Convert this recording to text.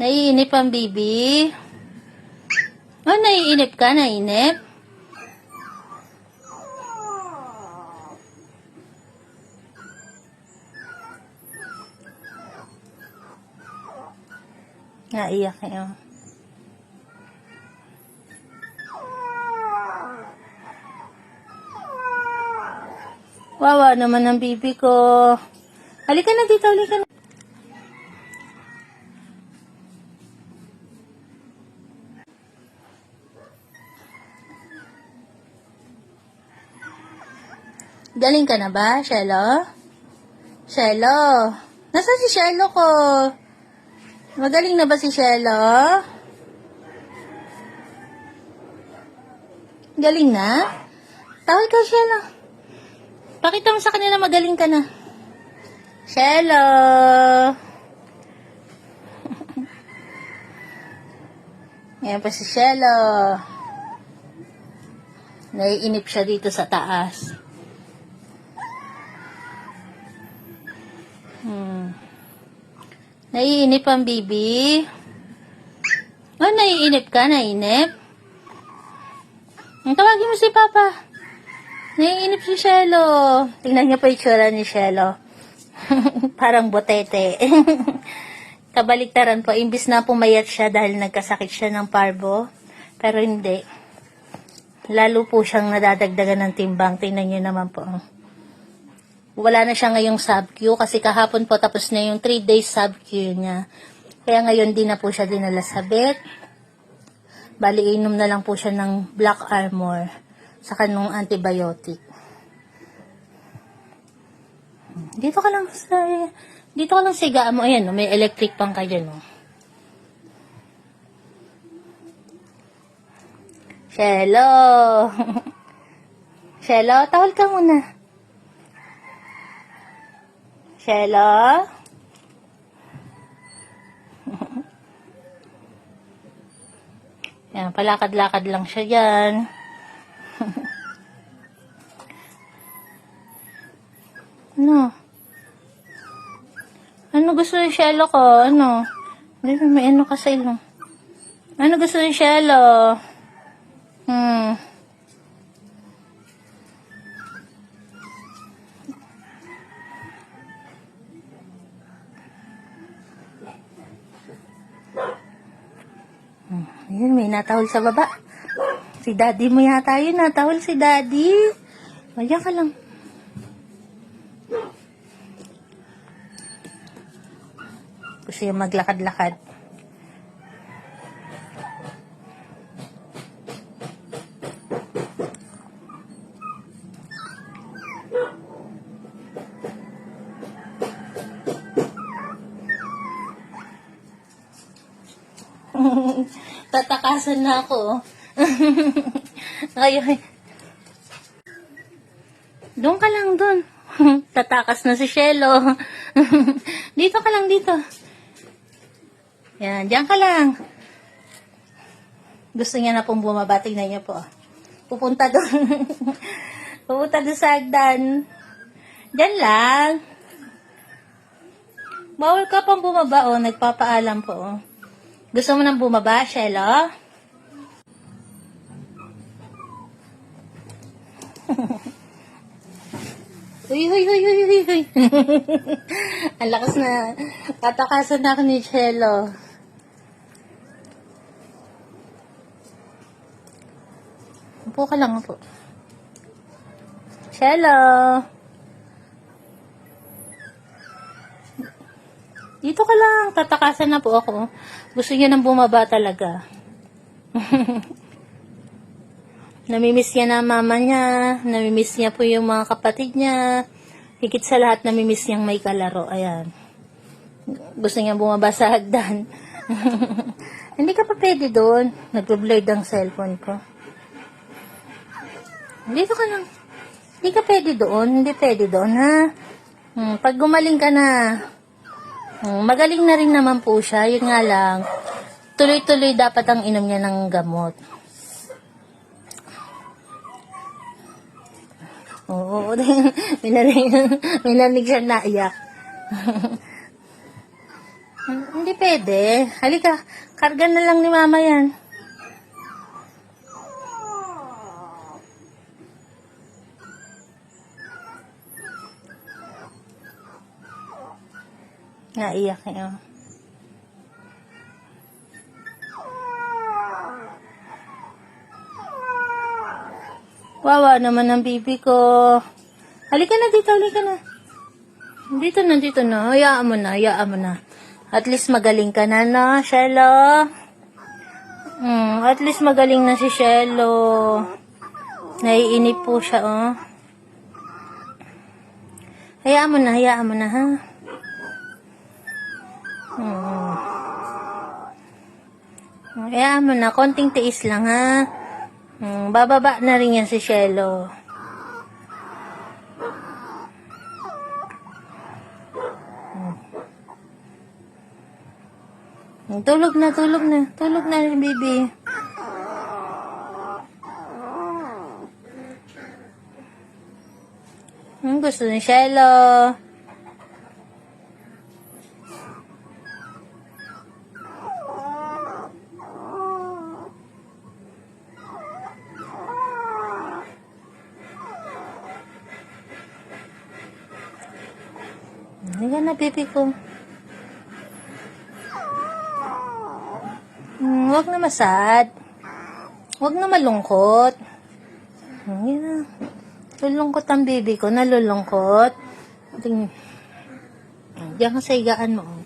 Naiinip ang baby? Oh, naiinip ka? Naiinip? Naiyak kayo. Wawa naman ang bibi ko. Halika na dito, halika na. Galing ka na ba, Shelo? Shelo? Nasaan si Shelo ko? Magaling na ba si Shelo? Galing na? Tawag ka, Shelo. Pakita mo sa kanila magaling ka na. Shelo! Ngayon pa si Shelo. Naiinip siya dito sa taas. Naiinip ang bibi? Oh, naiinip ka? Naiinip? Tawagin mo si Papa. Naiinip si Shelo. Tingnan niyo pa yung tsura ni Shelo. Parang botete. Kabaliktaran po. Imbis na pumayat siya dahil nagkasakit siya ng parbo. Pero hindi. Lalo po siyang nadadagdagan ng timbang. Tingnan niyo naman po. Wala na siya ngayong sub-Q kasi kahapon po tapos na yung 3 days sub-Q niya. Kaya ngayon di na po siya dinala sa vet. Bali, inom na lang po siya ng Black Armor sa kanong antibiotic. Dito ka lang sa... Dito ka lang sigaan mo. Ayan, may electric pang kayo, no. Shelo! Shelo, tawal ka muna. Shelo? Yan, palakad-lakad lang siya dyan. ano? Ano gusto ni Shelo ko? Ano? May ano ka sa ilong. Ano gusto ni Shelo? Hmm. Ayun, may natahol sa baba. Si daddy mo yata yun, natahol si daddy. Maya ka lang. Gusto yung maglakad-lakad. Tatakasan na ako. Ngayon. Doon ka lang doon. Tatakas na si Shelo. dito ka lang dito. Yan, diyan ka lang. Gusto niya na pong bumaba. Tingnan niya po. Pupunta doon. Pupunta doon sa hagdan. Diyan lang. Bawal ka pang bumaba, oh. Nagpapaalam po, oh. Gusto mo nang bumaba, Shelo? Uy, uy, uy, uy, uy, uy. Ang lakas na. Tatakasan na ako ni Shelo. Upo ka lang, upo. Shelo. Dito ka lang. Tatakasan na po ako. Gusto niya nang bumaba talaga. Namimiss niya na mama niya. Namimiss niya po yung mga kapatid niya. Higit sa lahat, namimiss niyang may kalaro. Ayan. Gusto niya bumaba sa hagdan. Hindi ka pa pwede doon. Nagbe-blurred ang cellphone ko. Dito ka lang. Hindi ka pwede doon. Hindi pwede doon, ha? Hmm, pag gumaling ka na, magaling na rin naman po siya. Yun nga lang, tuloy-tuloy dapat ang inom niya ng gamot. Oo, may narinig siya naiyak. Hmm, Hindi pwede. Halika, karga na lang ni mama yan. Naiyak niya. Wawa naman ang bibi ko. Halika na dito, halika na. Dito na, dito na. Hayaan mo na, hayaan mo na. At least magaling ka na, no, Shelo? Hmm, at least magaling na si Shelo. Naiinip po siya, oh. Hayaan mo na, hayaan mo na, ha? Hmm. Hayaan mo na, konting tiis lang, ha? Hmm, bababa na rin yan si Shelo. Hmm, Tulog na, tulog na. Tulog na rin, baby. Hmm, gusto ni Shelo. Hindi ka na, baby ko. Hmm, wag na masad. Wag na malungkot. Hindi na. Lulungkot ang baby ko. Nalulungkot. Ting... Diyan ka sa higaan mo. oh.